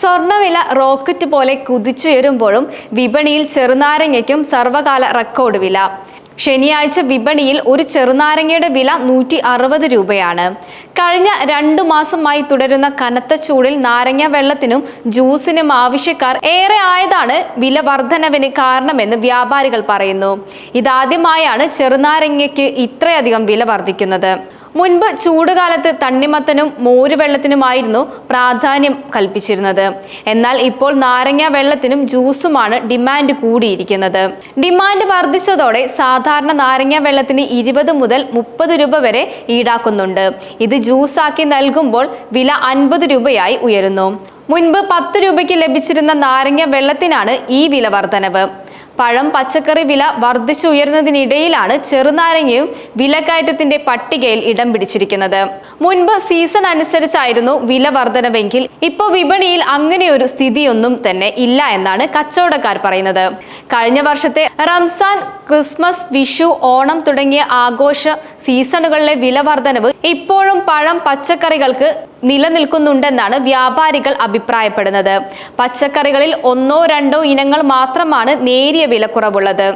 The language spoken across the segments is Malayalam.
സ്വർണവില റോക്കറ്റ് പോലെ കുതിച്ചുയരുമ്പോഴും വിപണിയിൽ ചെറുനാരങ്ങയ്ക്കും സർവകാല റെക്കോർഡ് വില. ശനിയാഴ്ച വിപണിയിൽ ഒരു ചെറുനാരങ്ങയുടെ വില നൂറ്റി അറുപത് രൂപയാണ്. കഴിഞ്ഞ രണ്ടു മാസമായി തുടരുന്ന കനത്ത ചൂടിൽ നാരങ്ങ വെള്ളത്തിനും ജ്യൂസിനും ആവശ്യക്കാർ ഏറെ ആയതാണ് വില വർധനവിന് കാരണമെന്ന് വ്യാപാരികൾ പറയുന്നു. ഇതാദ്യമായാണ് ചെറുനാരങ്ങയ്ക്ക് ഇത്രയധികം വില വർദ്ധിക്കുന്നത് മുൻപ് ചൂടുകാലത്ത് തണ്ണിമത്തനും മോരുവെള്ളത്തിനുമായിരുന്നു പ്രാധാന്യം കൽപ്പിച്ചിരുന്നത്. എന്നാൽ ഇപ്പോൾ നാരങ്ങ വെള്ളത്തിനും ജ്യൂസുമാണ് ഡിമാൻഡ് കൂടിയിരിക്കുന്നത്. ഡിമാൻഡ് വർദ്ധിച്ചതോടെ സാധാരണ നാരങ്ങ വെള്ളത്തിന് ഇരുപത് മുതൽ മുപ്പത് രൂപ വരെ ഈടാക്കുന്നുണ്ട്. ഇത് ജ്യൂസാക്കി നൽകുമ്പോൾ വില അൻപത് രൂപയായി ഉയരുന്നു. മുൻപ് പത്ത് രൂപയ്ക്ക് ലഭിച്ചിരുന്ന നാരങ്ങ വെള്ളത്തിനാണ് ഈ വില വർധനവ് പഴം പച്ചക്കറി വില വർദ്ധിച്ചുയർന്നതിനിടയിലാണ് ചെറുനാരങ്ങയും വിലക്കയറ്റത്തിന്റെ പട്ടികയിൽ ഇടം പിടിച്ചിരിക്കുന്നത്. മുൻപ് സീസൺ അനുസരിച്ചായിരുന്നു വില വർധനവെങ്കിൽ ഇപ്പോൾ വിപണിയിൽ അങ്ങനെയൊരു സ്ഥിതിയൊന്നും തന്നെ ഇല്ല എന്നാണ് കച്ചവടക്കാർ പറയുന്നത്. കഴിഞ്ഞ വർഷത്തെ റംസാൻ ക്രിസ്മസ് വിഷു ഓണം തുടങ്ങിയ ആഘോഷ സീസണുകളിലെ വില വർധനവ് ഇപ്പോഴും പഴം പച്ചക്കറികൾക്ക് നിലനിൽക്കുന്നുണ്ടെന്നാണ് വ്യാപാരികൾ അഭിപ്രായപ്പെടുന്നത്. പച്ചക്കറികളിൽ ഒന്നോ രണ്ടോ ഇനങ്ങൾ മാത്രമാണ് നേരിയ വിലക്കുറവുള്ളത്.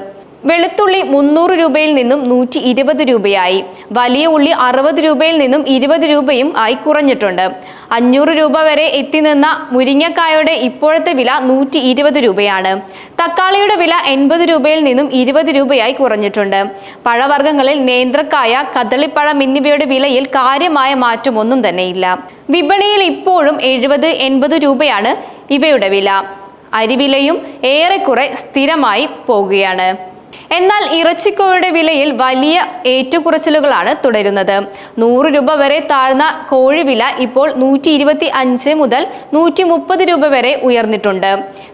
വെളുത്തുള്ളി മുന്നൂറ് രൂപയിൽ നിന്നും നൂറ്റി ഇരുപത് രൂപയായി. വലിയ ഉള്ളി അറുപത് രൂപയിൽ നിന്നും ഇരുപത് രൂപയും ആയി കുറഞ്ഞിട്ടുണ്ട്. അഞ്ഞൂറ് രൂപ വരെ എത്തി നിന്ന മുരിങ്ങക്കായുടെ ഇപ്പോഴത്തെ വില നൂറ്റി ഇരുപത് രൂപയാണ്. തക്കാളിയുടെ വില എൺപത് രൂപയിൽ നിന്നും ഇരുപത് രൂപയായി കുറഞ്ഞിട്ടുണ്ട്. പഴവർഗങ്ങളിൽ നേന്ത്രക്കായ കദളിപ്പഴം എന്നിവയുടെ വിലയിൽ കാര്യമായ മാറ്റമൊന്നും തന്നെയില്ല. വിപണിയിൽ ഇപ്പോഴും എഴുപത് എൺപത് രൂപയാണ് ഇവയുടെ വില. അരിവിലയും ഏറെക്കുറെ സ്ഥിരമായി പോകുകയാണ്. എന്നാൽ ഇറച്ചിക്കോഴിയുടെ വിലയിൽ വലിയ ഏറ്റക്കുറച്ചിലുകളാണ് തുടരുന്നത്. നൂറ് രൂപ വരെ താഴ്ന്ന കോഴി വില ഇപ്പോൾ നൂറ്റി ഇരുപത്തി അഞ്ച് മുതൽ നൂറ്റി മുപ്പത് രൂപ വരെ ഉയർന്നിട്ടുണ്ട്.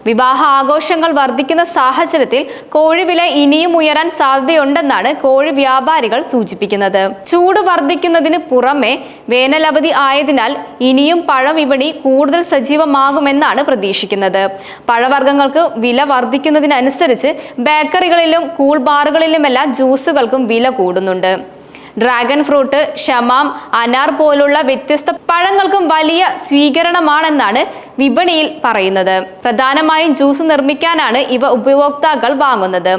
വിവാഹ ആഘോഷങ്ങൾ വർദ്ധിക്കുന്ന സാഹചര്യത്തിൽ കോഴി വില ഇനിയും ഉയരാൻ സാധ്യതയുണ്ടെന്നാണ് കോഴി വ്യാപാരികൾ സൂചിപ്പിക്കുന്നത്. ചൂട് വർദ്ധിക്കുന്നതിന് പുറമെ വേനലവധി ആയതിനാൽ ഇനിയും പഴവിപണി കൂടുതൽ സജീവമാകുമെന്നാണ് പ്രതീക്ഷിക്കുന്നത്. പഴവർഗങ്ങൾക്ക് വില വർദ്ധിക്കുന്നതിനനുസരിച്ച് ബേക്കറികളിലും കൂൾ ബാറുകളിലുമെല്ലാം ജ്യൂസുകൾക്കും വില കൂടുന്നുണ്ട്. ഡ്രാഗൺ ഫ്രൂട്ട് ഷമാം അനാർ പോലുള്ള വ്യത്യസ്ത പഴങ്ങൾക്കും വലിയ സ്വീകരണമാണെന്നാണ് വിപണിയിൽ പറയുന്നത്. പ്രധാനമായും ജ്യൂസ് നിർമ്മിക്കാനാണ് ഇവ ഉപഭോക്താക്കൾ വാങ്ങുന്നത്.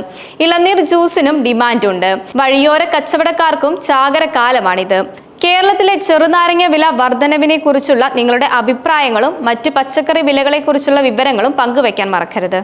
ഇളനീർ ജ്യൂസിനും ഡിമാൻഡുണ്ട്. വഴിയോര കച്ചവടക്കാർക്കും ചാകരകാലമാണിത് കേരളത്തിലെ ചെറുനാരങ്ങ വില വർധനവിനെ കുറിച്ചുള്ള നിങ്ങളുടെ അഭിപ്രായങ്ങളും മറ്റ് പച്ചക്കറി വിലകളെക്കുറിച്ചുള്ള വിവരങ്ങളും പങ്കുവയ്ക്കാൻ മറക്കരുത്.